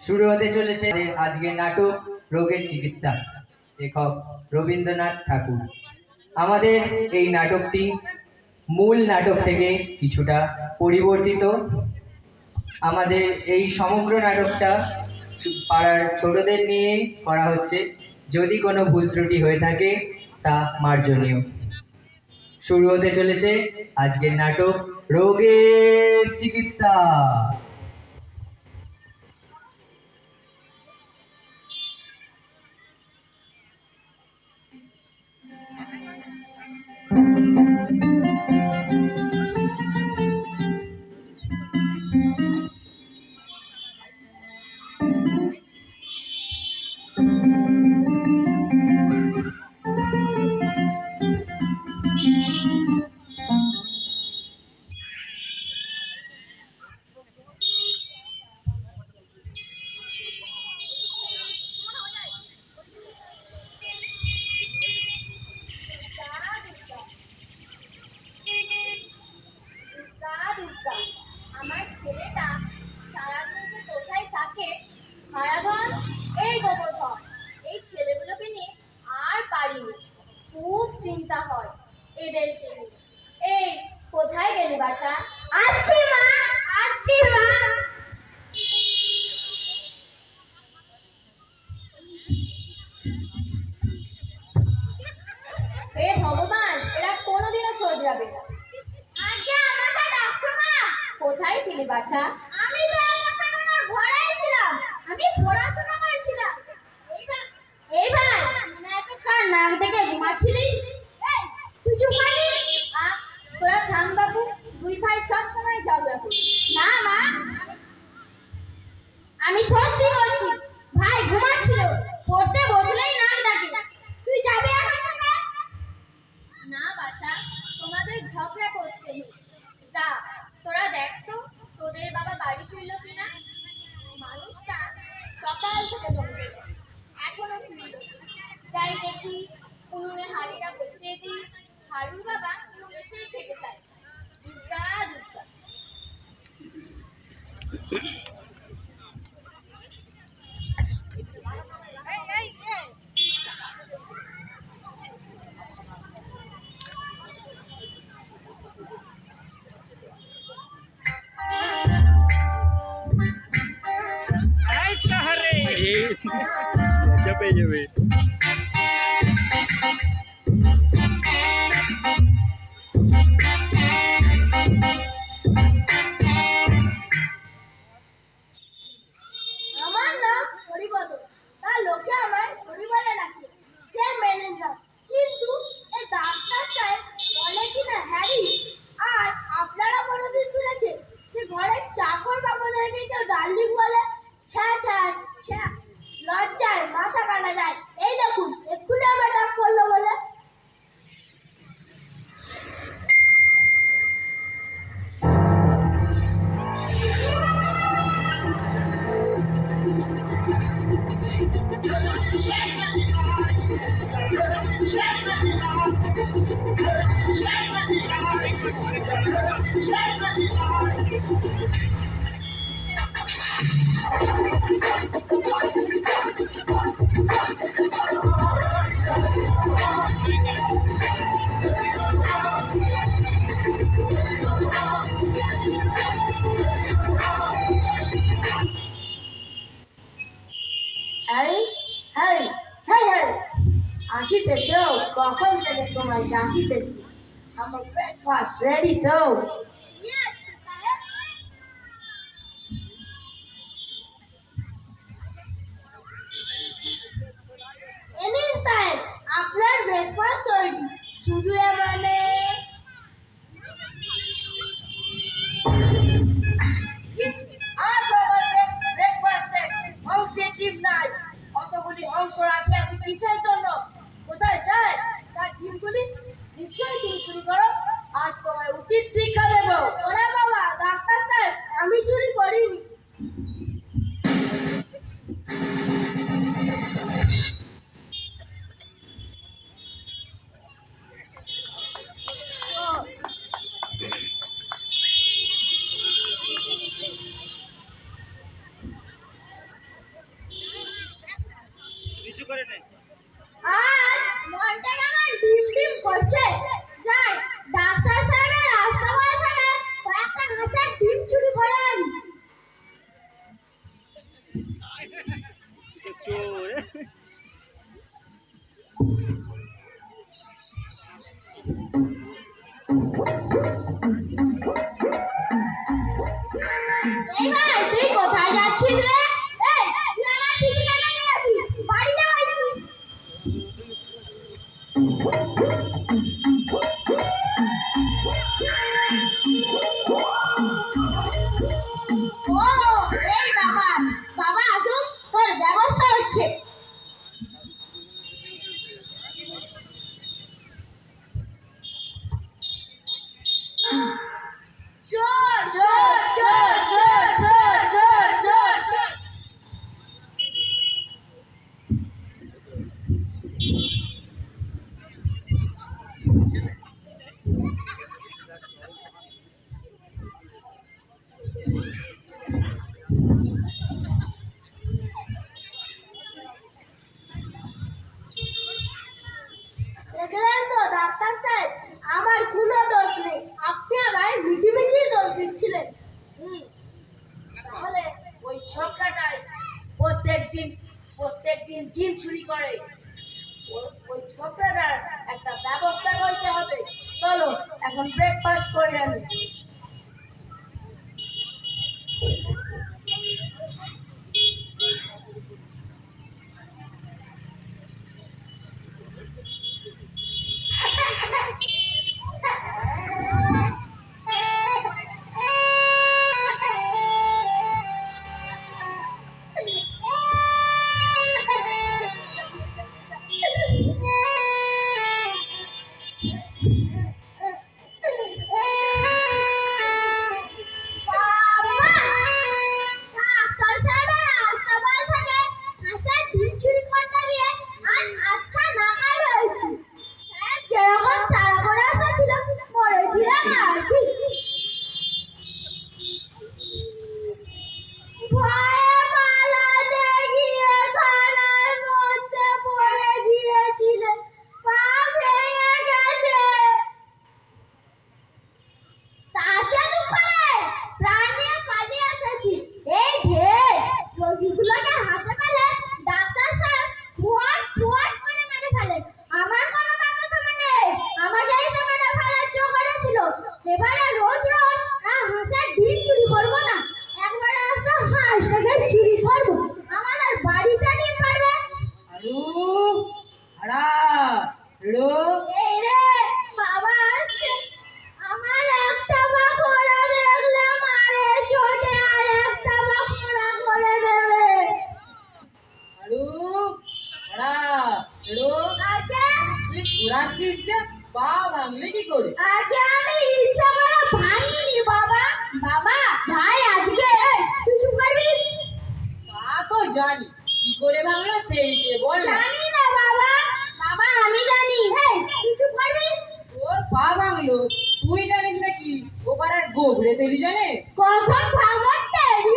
শুরু হতে চলেছে আজকের নাটক, রোগের চিকিৎসা। লেখক রবীন্দ্রনাথ ঠাকুর। আমাদের এই নাটকটি মূল নাটক থেকে কিছুটা পরিবর্তিত। আমাদের এই সমগ্র নাটকটা পাড়ার ছোটদের নিয়ে করা হচ্ছে। যদি কোনো ভুল ত্রুটি হয়ে থাকে, তা মার্জনীয়। শুরু হতে চলেছে আজকের নাটক, রোগের চিকিৎসা। শোধরাবে না। আগে আমাকে ডাকছো না? কোথায় ছিলি বাছা? আমি তো এখন আমার ঘরেই ছিলাম। আমি পড়াশোনা করছিলাম। এই ভাই না তো কার নাক দেখে ঘুমাচ্ছিলি তুই চুপ তোরা থাম বাবু দুই ভাই সব সময় ঝগড়া করি। না মা। আমি সত্যি বলছি ভাই ঘুমাচ্ছিল পড়তে বসলেই নাক ডাকে। তুই যাবি এখন না বাছা। তোমাদের ঝগড়া করতে নেই। যা, তোরা দেখ তো, তোদের বাবা বাড়ি ফিরলো কিনা? মানুষটা সকাল থেকে জমতে গেছে এখনও ফিরলো। যাই দেখি, উনুনে হাড়িটা বসিয়ে দিই, হারুর বাবা এসেই খেতে চায় দুর্গা দুর্গা। আমার ব্রেকফাস্ট রেডি তো এনিন সাহেব আপনার ব্রেকফাস্ট তৈরি শুধু মানে নাই। অতগুলি অংশ রাখিয়াছি কিসের জন্য? কোথায় যায়? তার ডিমগুলি নিশ্চয়ই তুমি চুরি করো। আজ উচিত শিক্ষা দেব। ওরে বাবা, ডাক্তার আমি চুরি করিনি। করে নেই। First করে তুই ঘোরাচ্ছিস যে পা ভাঙলি কি করে? আগে আমি ইচ্ছা করে ভাঙিনি বাবা। বাবা? ভাই আজকে কিছু করবি? তা তো জানি। কি করে ভাঙলো সেই কে বল জানি না বাবা। বাবা? আমি জানি। হেই কিছু করবি? তোর পা ভাঙলো। তুই জানিস নাকি? ও পাড়ার গোবরে তেলি জানে? কখন ভাঙলো টেরি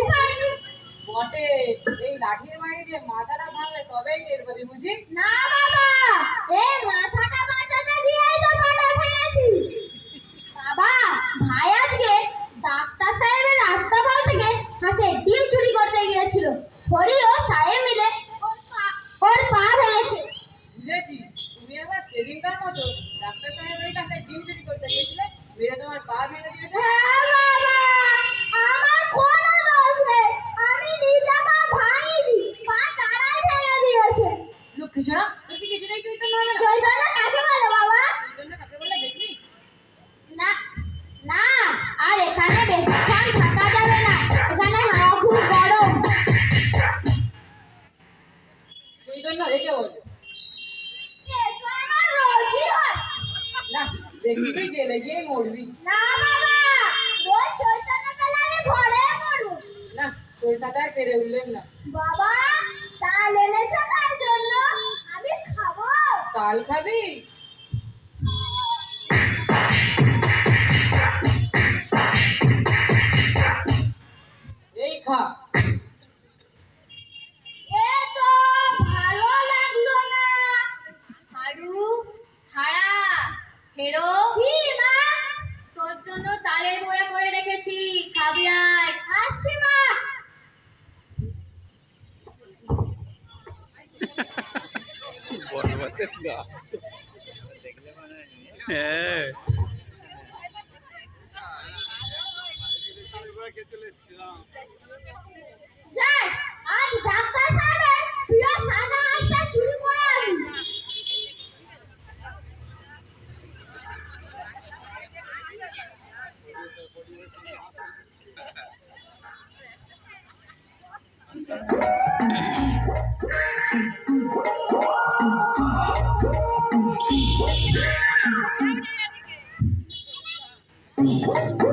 বটে। এই লাঠির মারি দিয়ে মাথাটা ভাঙলে তবেই টের পাবি বুঝি? না বাবা এই মাথাটা বাঁচাতে গিয়েই তো কাটা ভেঙেছি বাবা ভাই আজকে ডাক্তার সাহেবের রাস্তা বল থেকে হাতে ডিম চুরি করতে গিয়েছিল। হরি ও সাহেব মিলে ওর পা ওর পা ভেঙেছে। বুঝেছি। তুমি আবার সেদিনকার মতো ডাক্তার সাহেবের কাছে ডিম চুরি করতে গিয়েছিলে মেরে তোমার পা ভেঙে দিয়েছে হ্যাঁ, What?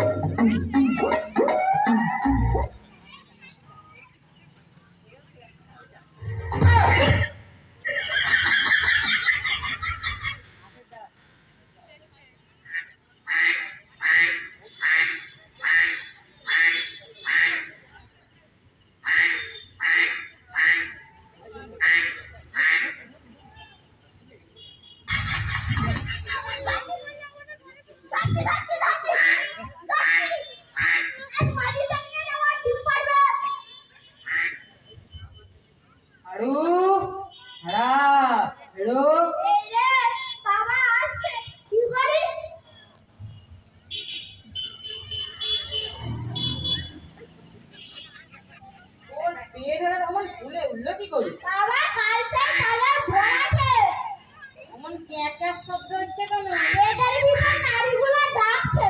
কি করি? বাবা কাল সেই তালের বড়াতে অমন ক্যাক ক্যাক শব্দ হচ্ছে কেন? ভিতর নাড়িগুলো ডাকছে।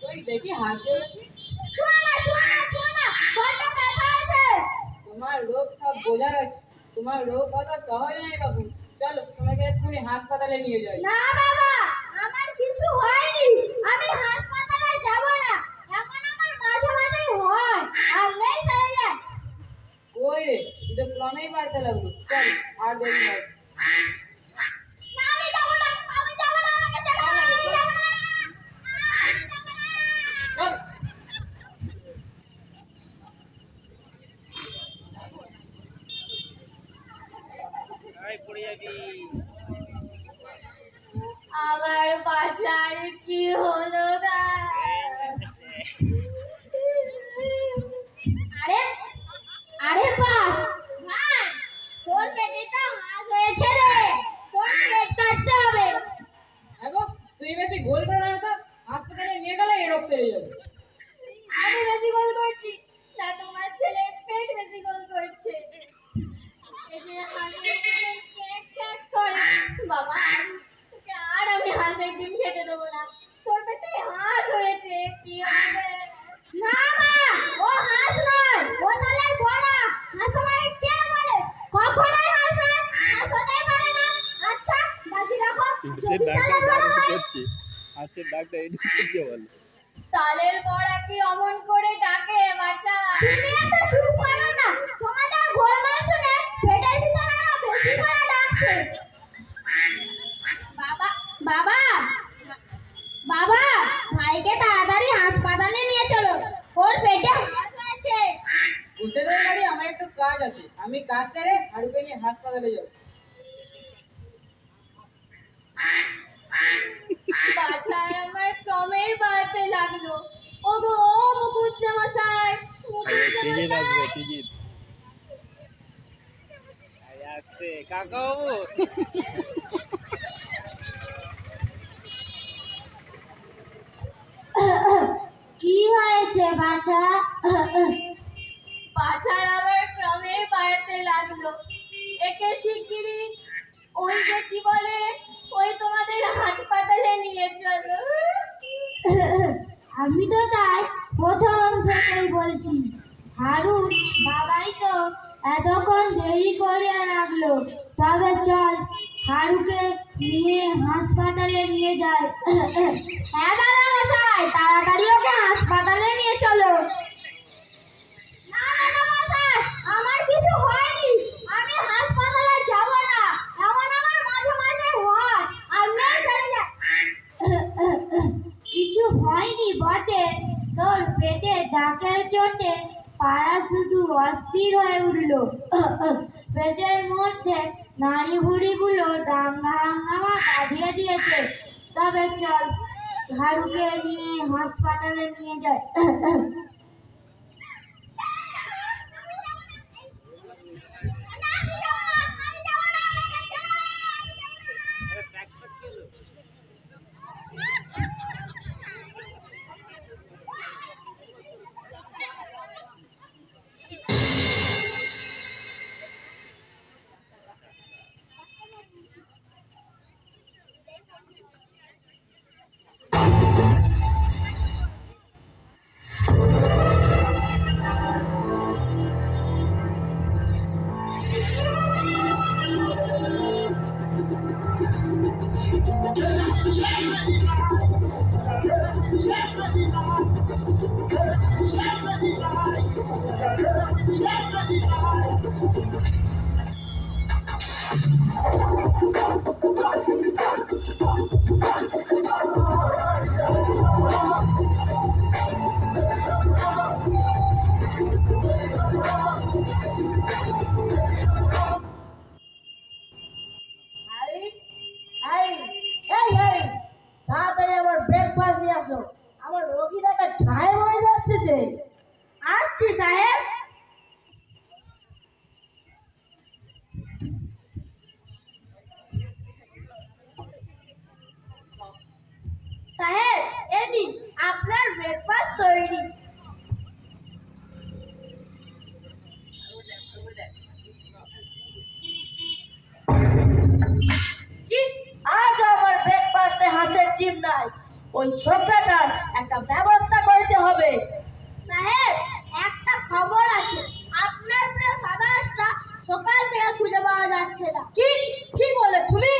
তুই দেখি হাত ধরে? ছুঁয়া না ছুঁয়া না ছুঁয়া না বড্ড ব্যথা আছে। তোমার রোগ সব বোঝা গেছে। তোমার রোগ অত সহজ নয় বাবু। চলো তোমাকে এক্ষুনি হাসপাতালে নিয়ে যাই। না বাবা আমার কিছু হয়নি আমি হাসপাতালে যাব না এমন আমার মাঝে মাঝে হয় আর নেই সেরে যায় কই রে তুই তো ক্রমেই বাড়তে লাগল চল আর দেরি নয় না আমি যাব না আমি যাব না আমাকে ছেড়ে দাও, আমি যাব না আমি যাব না চল। আয় পড়ে যাবি। আমার বাজার কি হলো গা আরে আরে ভাই ভাই তোর পেটে তো হাত হয়েছে রে তোর পেট কাটতে হবে হ্যাঁ গো তুই বেশি গোল করে না হাসপাতালে নিয়ে গেলে এ রোগ সেরে যাবে। আমি বেশি গোল করছি না তোমার ছেলের পেট বেশি গোল করছে। এই যে হাঁসের ক্যাক ক্যাক করে। বাবা তোকে আর আমি হাঁসের ডিম খেতে দেবো না। তোর পেটে হাঁস হয়েছে কি হবে? না মা ও হাঁস নয় ও তালের বড়া। হাঁস তোমায় কে বলে? কখনোই হাঁস নয় হাঁস হতেই পারে না। আচ্ছা বাজি রাখো। যদি তালের বড়া হয়। হাতের ডাক্তার এটি বলে। তালের বড়া কি অমন করে ডাকে বাচ্চা তুমি একটা চুপ করো না। তোমাদের গোলমাল শুনে পেটের ভিতর আরও বেশি করে ডাকছে। বাবা বাবা বাবা ভাইকে তাড়াতাড়ি হাসপাতালে নিয়ে চলো। ওর পেটে হাত হয়েছে বসে গাড়ি আমার একটু কাজ আছে। আমি কাজ সেরে হাড়ুকে নিয়ে হাসপাতালে যাব। বাছার আমার ক্রমেই বাড়তে লাগল। ওগো ও মুকুজ্জা মশাই মুকুজ্জা টিকিট মশাই টিকিট যাচ্ছে কি হয়েছে বাছা? বাছার আবার ক্রমে বাড়তে লাগল। একে শিগগিরি ওই যে কি বলে ওই তোমাদের হাসপাতালে নিয়ে চলো। আমি তো তাই প্রথম থেকেই বলছি, হারুন বাবাই তো এতক্ষণ দেরি করে রাখল। তবে চল, হারুকে নিয়ে হাসপাতালে নিয়ে যাই। হ্যাঁ দাদা মশাই, তাড়াতাড়ি ওকে হাসপাতালে নিয়ে চলো না দাদা মশাই আমার কিছু হয়নি আমি হাসপাতালে যাব না এমন আমার মাঝে মাঝে হয় আপনি ছেড়ে যান কিছু হয়নি বটে। তোর পেটে ডাকের চোটে পাড়া শুধু অস্থির হয়ে উঠল। পেটের মধ্যে নাড়ি ভুড়িগুলো দাঙ্গা হাঙ্গামা কাঁধিয়ে দিয়েছে। তবে চল ঝাড়ুকে নিয়ে হাসপাতালে নিয়ে যায় হাঁসের ওই ছোটটার একটা ব্যবস্থা করতে হবে। সাহেব একটা খবর আছে। আপনার প্রিয় সাদা সকাল থেকে খুঁজে পাওয়া যাচ্ছে না। কি? কি বলে তুমি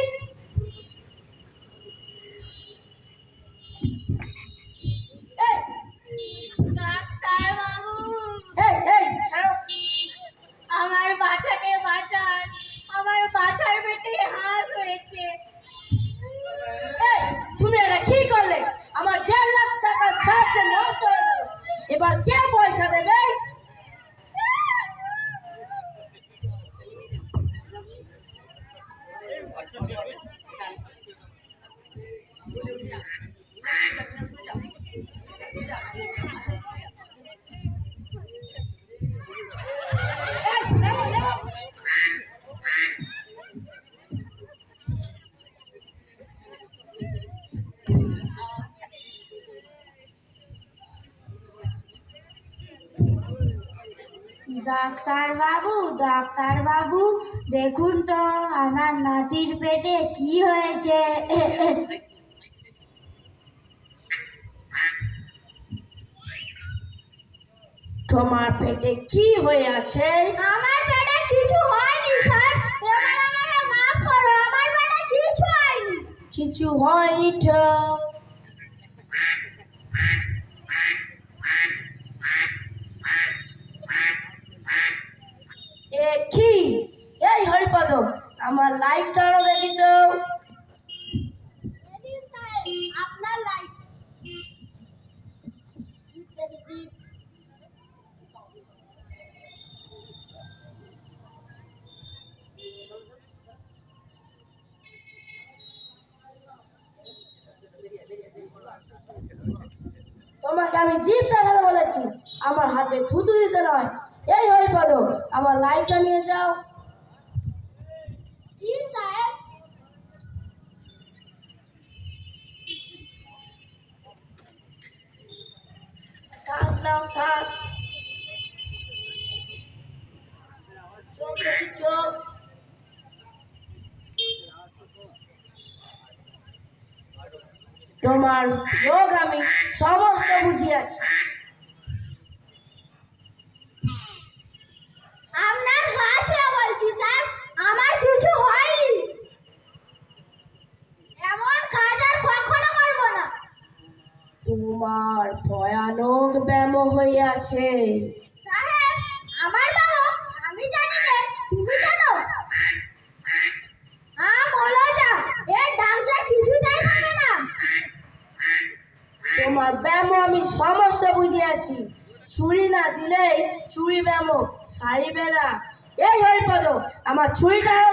এই, ডাক্তার বাবু এই, এই, ছাড়ো। আমার বাচ্চাকে বাঁচান আমার বাচ্চার পেটে হাঁস হয়েছে এই, তুমি এটা কি করলে আমার দেড় লাখ টাকা সাহায্য নষ্ট হয়ে গেল এবার কে পয়সা দেবে এই, নেমো, নেমো। ডাক্তার বাবু ডাক্তার বাবু দেখুন তো আমার নাতির পেটে কি হয়েছে। তোমার পেটে কি হয়ে আছে আমার পেটে কিছু হয়নি স্যার। এবার আমাকে মাফ করো আমার পেটে কিছু হয়নি। কিছু হয়নি তো এ কি এই হরিপদ আমার লাইটটা আনো দেখি তো আপনার লাইট জিপ দেখি জিপ তোমাকে আমি জিপ দেখাতে বলেছি আমার হাতে থুতু দিতে নয় এই হরিপদ আমার লাইটটা নিয়ে যাও তিন সাহেব শ্বাস নাও শ্বাস তোমার রোগ আমি সমস্ত বুঝিয়াছি। আপনার কাছে বলছি স্যার আমার কিছু হয়নি। এমন কাজ আর কখনো করব না। তোমার ভয়ানক ব্যায়াম হইয়াছে সাহেব আমার বাবা আমি জানি না তুমি জানো আম হলো যা এর ডাক্তার কিছুটাই পাবে না তোমার ব্যায়াম আমি সমস্ত বুঝিয়াছি ছুরি না দিলেই চুরি ব্যায়াম সারিবে না এই হরিপদ আমার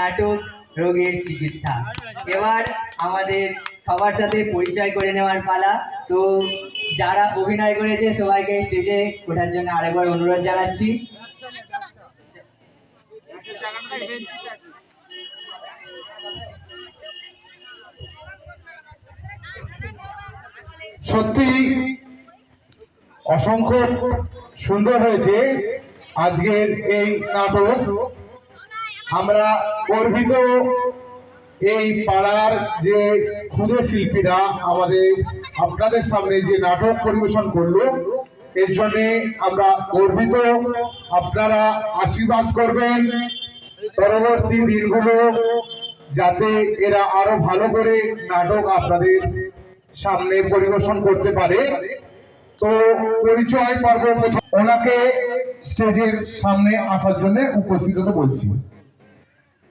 নাটক রোগের চিকিৎসা। এবার আমাদের সবার সাথে পরিচয় করে নেওয়ার পালা। তো যারা অভিনয় করেছে, সবাইকে স্টেজে ওঠার জন্য আরেকবার অনুরোধ জানাচ্ছি। সত্যি অসংখ্য সুন্দর হয়েছে আজকের এই নাটক। আমরা গর্বিত এই পাড়ার যে ক্ষুদে শিল্পীরা আমাদের আপনাদের সামনে যে নাটক পরিবেশন করল, এর জন্য আমরা গর্বিত। আপনারা আশীর্বাদ করবেন। পরবর্তী দিনগুলো যাতে এরা আরও ভালো করে নাটক আপনাদের সামনে পরিবেশন করতে পারে। তো পরিচয় পর্ব ওনাকে স্টেজের সামনে আসার জন্য উপস্থিত বলছি।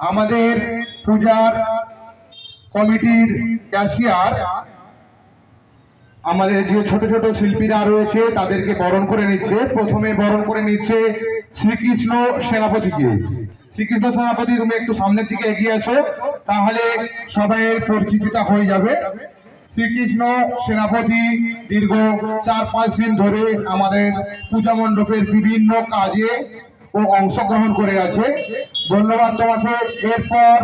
আমাদের পূজার কমিটির ক্যাশিয়ার, আমাদের যে ছোট ছোট শিল্পীরা রয়েছে তাদেরকে বরণ করে নিচ্ছে। প্রথমে বরণ করে নিচ্ছে শ্রীকৃষ্ণ সেনাপতিকে। শ্রীকৃষ্ণ সেনাপতি, তুমি একটু সামনের দিকে এগিয়ে আসো তাহলে সবাইয়ের পরিচিতিটা হয়ে যাবে। শ্রীকৃষ্ণ সেনাপতি দীর্ঘ চার পাঁচ দিন ধরে আমাদের পূজা মণ্ডপের বিভিন্ন কাজে ও অংশগ্রহণ করে আছে। ধন্যবাদ তোমাকে। এরপর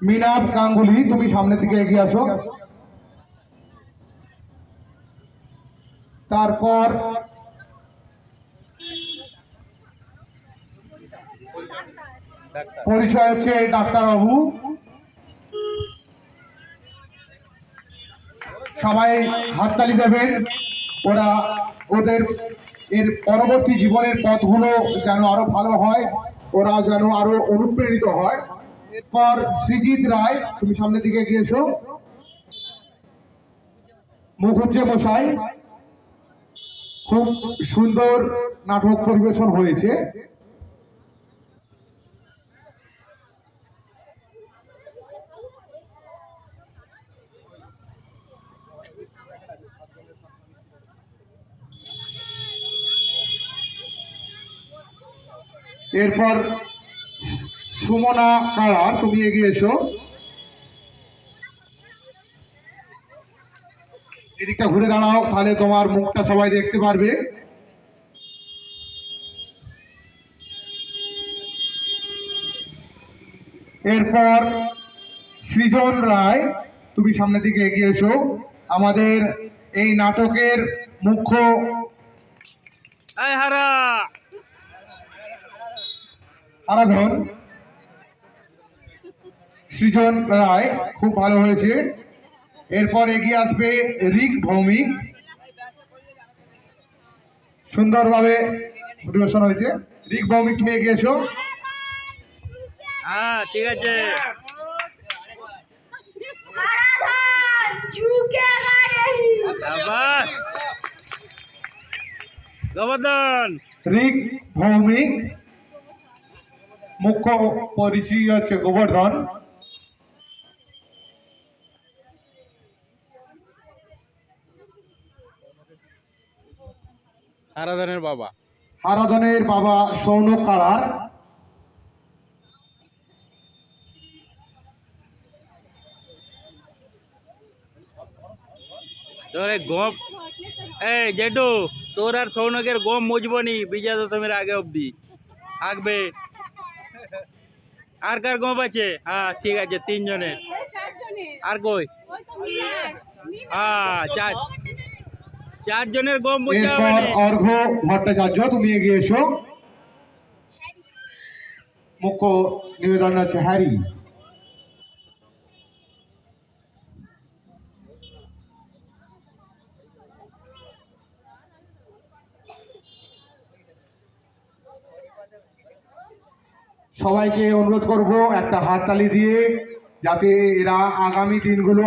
মিনাব গাঙ্গুলি, তুমি সামনের দিকে এগিয়ে আসো। তারপর পরিচয় হচ্ছে ডাক্তারবাবু। সবাই হাততালি দেবেন। ওরা ওদের এর পরবর্তী জীবনের পথগুলো যেন আরও ভালো হয়, ওরা যেন আরও অনুপ্রেরিত হয়। এরপর সৃজিৎ রায়, তুমি সামনের দিকে গিয়েছো এসো। মুখুজ্জে মশাই, খুব সুন্দর নাটক পরিবেশন হয়েছে। এরপর সুমনা কারার তুমি এগিয়ে এসো। এদিকটা ঘুরে দাঁড়াও, তাহলে তোমার মুখটা সবাই দেখতে পারবে। এরপর সৃজন রায়, তুমি সামনের দিকে এগিয়ে এসো। আমাদের এই নাটকের মুখ্য হারা! আরাধন। সৃজন রায় খুব ভালো হয়েছে। এরপর এগিয়ে আসবে রিক ভৌমিক। সুন্দরভাবে পরিবেশন হয়েছে। রিক ভৌমিক তুমি এগিয়েছো হ্যাঁ ঠিক আছে। গোবর্ধন রিক ভৌমিক। মুখ্য পরিচয় হচ্ছে গোবর্ধন। সারাধনের বাবা। আরাধনের বাবা সৌনক কারার। তোর গম এই জেঠু তোর আর সৌনকের গম মুজবনি বিজয়া দশমীর আগে অবধি। থাকবে। আর কার গম আছে? হ্যাঁ ঠিক আছে তিনজনের। আর কই? হ্যাঁ চার চারজনের গম বুঝতে হবে এরপর নি। অর্ঘ ভট্টাচার্য তুমি এগিয়ে এসো। মুখ্য নিবেদন হচ্ছে হ্যারি। সবাইকে অনুরোধ করব একটা হাততালি দিয়ে যাতে এরা আগামী দিনগুলো